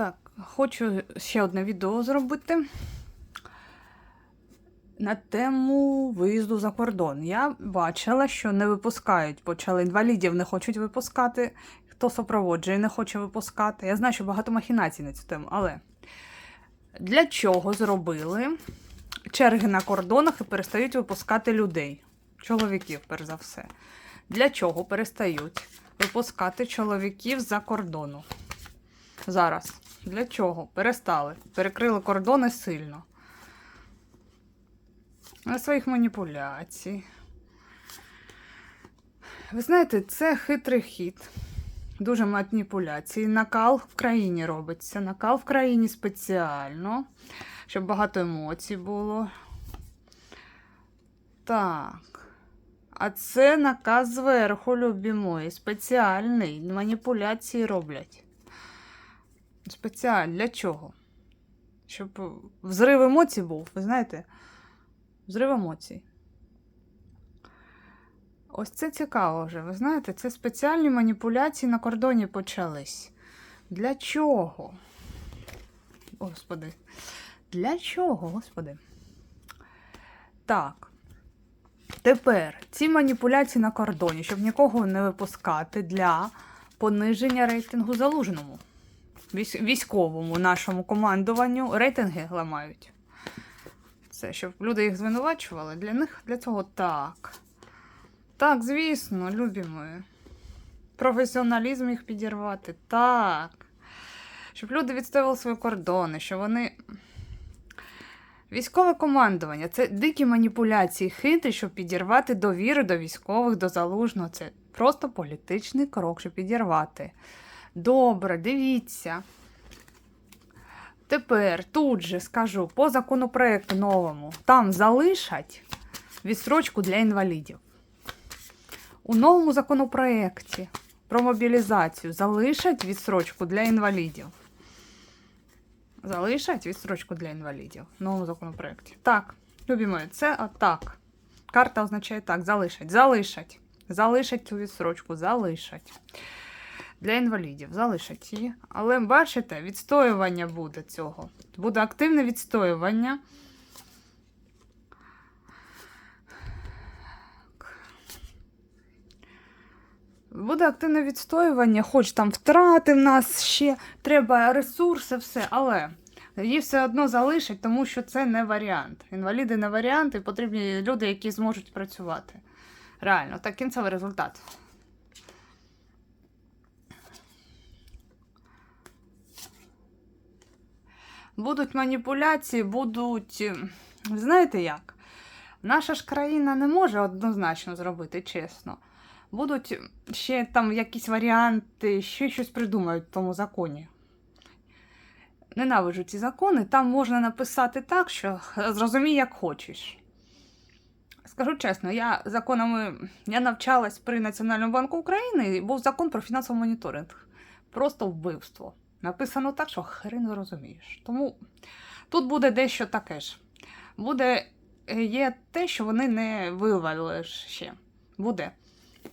Так, хочу ще одне відео зробити на тему виїзду за кордон. Я бачила, що не випускають, почали інвалідів не хочуть випускати, хто супроводжує, не хоче випускати. Я знаю, що багато махінацій на цю тему, але для чого зробили черги на кордонах і перестають випускати людей, чоловіків, перш за все. Для чого перестають випускати чоловіків за кордону? Зараз. Для чого? Перестали. Перекрили кордони сильно. На своїх маніпуляцій. Ви знаєте, це хитрий хід. Дуже маніпуляції. Накал в країні робиться. Накал в країні спеціально, щоб багато емоцій було. Так. А це наказ зверху, любі мої. Спеціальний. Маніпуляції роблять. Спеціально для чого? Щоб взрив емоцій був, ви знаєте? Взрив емоцій. Ось це цікаво вже. Ви знаєте, це спеціальні маніпуляції на кордоні почались. Для чого? Господи. Для чого, господи? Так. Тепер ці маніпуляції на кордоні, щоб нікого не випускати для пониження рейтингу залужному. Військ- Військовому нашому командуванню рейтинги ламають. Це щоб люди їх звинувачували. Для них для цього так. Так, звісно, любі мої. Професіоналізм їх підірвати. Так. Щоб люди відстоювали свої кордони, щоб вони. Військове командування це дикі маніпуляції, хитрі, щоб підірвати довіру до військових, до залужного. Це просто політичний крок, щоб підірвати. Добре, дивіться. Тепер тут же скажу по законопроекту новому, там залишать відстрочку для інвалідів. У новому законопроекті про мобілізацію залишать відстрочку для інвалідів. Залишать відстрочку для інвалідів в новому законопроекті. Так, любі мої, це отак. Карта означає так: залишать, залишать. Залишать цю відстрочку, залишать. Для інвалідів залишать її. Але бачите, відстоювання буде цього. Буде активне відстоювання. Буде активне відстоювання, хоч там втрати в нас ще, треба ресурси, все, але її все одно залишать, тому що це не варіант. Інваліди не варіант, і потрібні люди, які зможуть працювати. Реально, так кінцевий результат. Будуть маніпуляції, будуть. е, знаєте як? Наша ж країна не може однозначно зробити, чесно. Будуть ще там якісь варіанти, ще щось придумають в тому законі. Ненавиджу ці закони, там можна написати так, що зрозумій, як хочеш. Скажу чесно, я законами я навчалась при Національному банку України і був закон про фінансовий моніторинг. Просто вбивство. Написано так, що хрен розумієш. Тому тут буде дещо таке ж. Буде е, є те, що вони не вивалили ще. Буде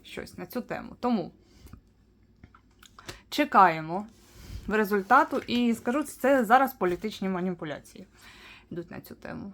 щось на цю тему. Тому чекаємо результату і скажу, це зараз політичні маніпуляції йдуть на цю тему.